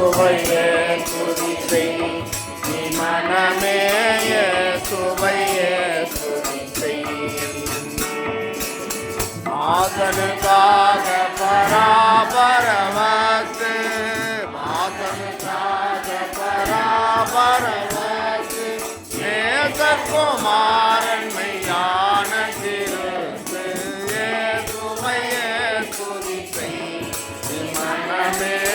சுவையே துதிசை நீ மனமே சுவையே துதிசை மாதனுக்காக பராபரவத்து மாதனுக்காக பராபரவத்து நேசகுமாரன் மெய்யான திருத்து ஏ சுவையே துதிசை மனமே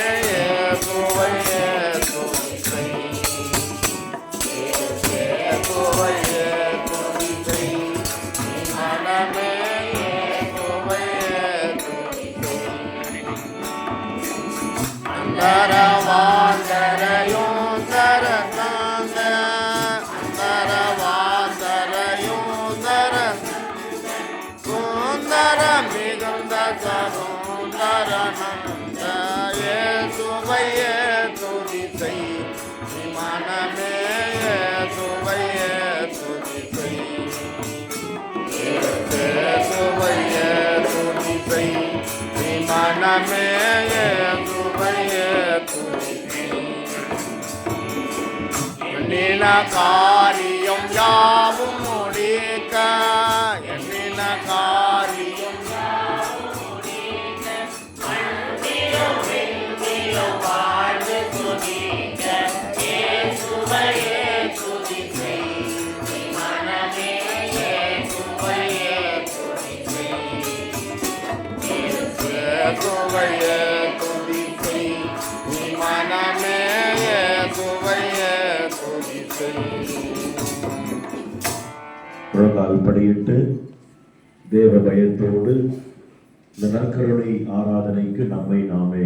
அந்தரவாந்தரையும் தரத்தாங்க அந்தரவாந்தரையும் தர சுந்தர மிகுந்த சுந்தர நந்த ஏசுவையே துதிசை மனமே ஏசுவையே துதிசை ஏசுவையே துதிசை மனமே minatsa முழங்கால் படியிட்டு தேவ பயத்தோடு இந்த நற்கருணை ஆராதனைக்கு நம்மை நாமே